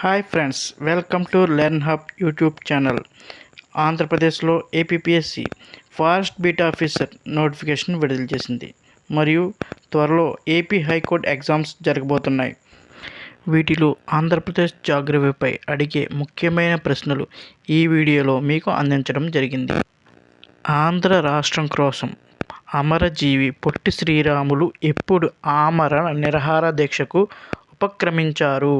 Hi friends welcome to learn hub YouTube channel ఆంధ్రప్రదేశ్లో APPSC forest beat officer notification విడుదల చేసింది. మరియు త్వరలో ఏపీ హైకోర్టు ఎగ్జామ్స్ జరగబోతున్నాయి. వీటిలో ఆంధ్రప్రదేశ్ జాగ్రఫీపై అడిగే ముఖ్యమైన ప్రశ్నలు ఈ వీడియోలో మీకు అందించడం జరిగింది. ఆంధ్ర రాష్ట్రం కోసం అమరజీవి పొట్టి శ్రీరాములు ఎప్పుడు ఆమర నిరహార దీక్షకు ఉపక్రమించారు?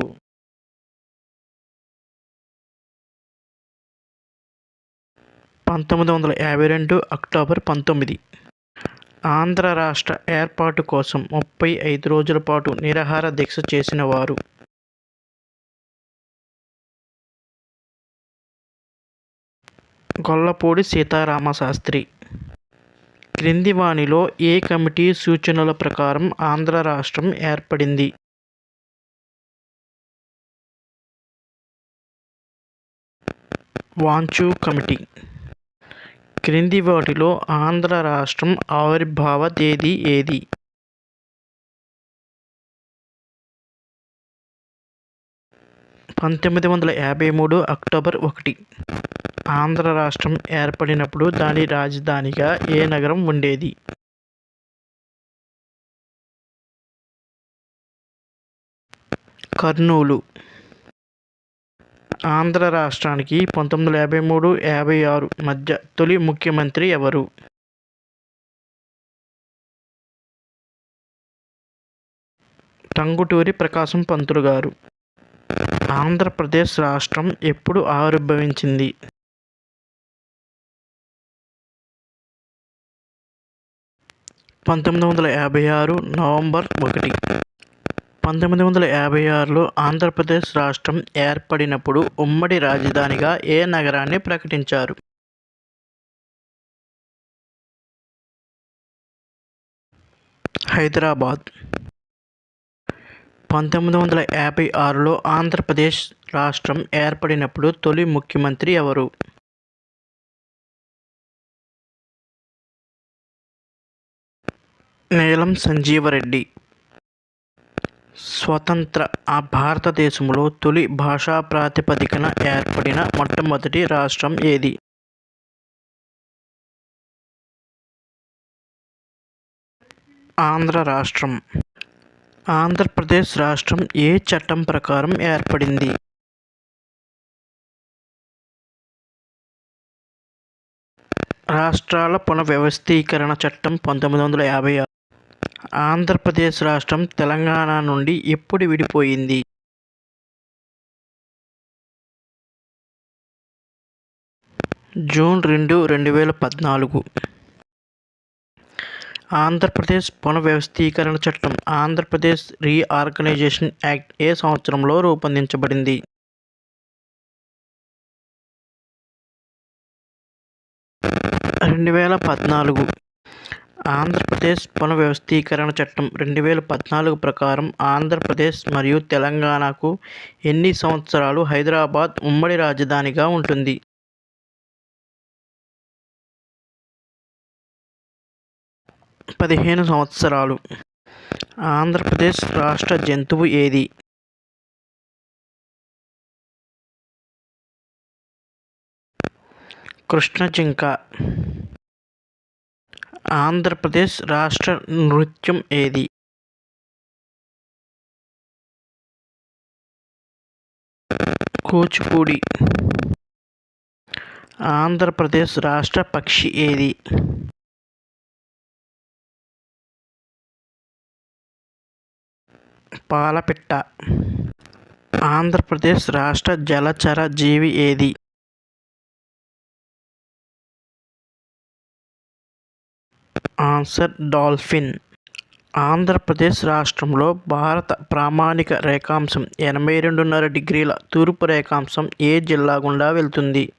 పంతొమ్మిది వందల యాభై రెండు అక్టోబర్ పంతొమ్మిది. ఆంధ్ర రాష్ట్ర ఏర్పాటు కోసం ముప్పై ఐదు రోజుల పాటు నిరాహార దీక్ష చేసిన వారు. గొల్లపూడి సీతారామశాస్త్రి క్రింది వానిలో ఏ కమిటీ సూచనల ప్రకారం ఆంధ్ర రాష్ట్రం ఏర్పడింది? వాంచు కమిటీ. క్రింది వాటిలో ఆంధ్ర రాష్ట్రం ఆవిర్భావ తేదీ ఏది? పంతొమ్మిది వందల యాభై మూడు అక్టోబర్ ఒకటి. ఆంధ్ర రాష్ట్రం ఏర్పడినప్పుడు దాని రాజధానిగా ఏ నగరం ఉండేది? కర్నూలు. ఆంధ్ర రాష్ట్రానికి పంతొమ్మిది వందల యాభై మూడు యాభై ఆరు మధ్య తొలి ముఖ్యమంత్రి ఎవరు? టంగుటూరి ప్రకాశం పంతులు గారు. ఆంధ్రప్రదేశ్ రాష్ట్రం ఎప్పుడు ఆవిర్భవించింది? పంతొమ్మిది వందల యాభై ఆరు నవంబర్ ఒకటి. పంతొమ్మిది వందల యాభై ఆరులో ఆంధ్రప్రదేశ్ రాష్ట్రం ఏర్పడినప్పుడు ఉమ్మడి రాజధానిగా ఏ నగరాన్ని ప్రకటించారు? హైదరాబాద్. పంతొమ్మిది వందల యాభై ఆరులో ఆంధ్రప్రదేశ్ రాష్ట్రం ఏర్పడినప్పుడు తొలి ముఖ్యమంత్రి ఎవరు? నీలం సంజీవరెడ్డి. స్వతంత్ర ఆ భారతదేశంలో తొలి భాషా ప్రాతిపదికన ఏర్పడిన మొట్టమొదటి రాష్ట్రం ఏది? ఆంధ్ర రాష్ట్రం. ఆంధ్రప్రదేశ్ రాష్ట్రం ఏ చట్టం ప్రకారం ఏర్పడింది? రాష్ట్రాల పునర్వ్యవస్థీకరణ చట్టం పంతొమ్మిది వందల యాభై ఆరు ఆంధ్రప్రదేశ్ రాష్ట్రం తెలంగాణ నుండి ఎప్పుడు విడిపోయింది? జూన్ రెండు రెండు వేల పద్నాలుగు. ఆంధ్రప్రదేశ్ పునర్వ్యవస్థీకరణ చట్టం ఆంధ్రప్రదేశ్ రీఆర్గనైజేషన్ యాక్ట్ ఏ సంవత్సరంలో రూపొందించబడింది? రెండు వేల పద్నాలుగు. ఆంధ్రప్రదేశ్ పునర్వ్యవస్థీకరణ చట్టం రెండు వేల పద్నాలుగు ప్రకారం ఆంధ్రప్రదేశ్ మరియు తెలంగాణకు ఎన్ని సంవత్సరాలు హైదరాబాద్ ఉమ్మడి రాజధానిగా ఉంటుంది? పదిహేను సంవత్సరాలు. ఆంధ్రప్రదేశ్ రాష్ట్ర జంతువు ఏది? కృష్ణ జింక ఆంధ్రప్రదేశ్ రాష్ట్ర నృత్యం ఏది? కూచిపూడి. ఆంధ్రప్రదేశ్ రాష్ట్ర పక్షి ఏది? పాలపిట్ట. ఆంధ్రప్రదేశ్ రాష్ట్ర జలచర జీవి ఏది? Answer dolphin. ఆంధ్రప్రదేశ్ రాష్ట్రంలో భారత ప్రామాణిక రేఖాంశం ఎనభై రెండున్నర డిగ్రీల తూర్పు రేఖాంశం ఏ జిల్లా గుండా వెళ్తుంది?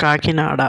కాకినాడ.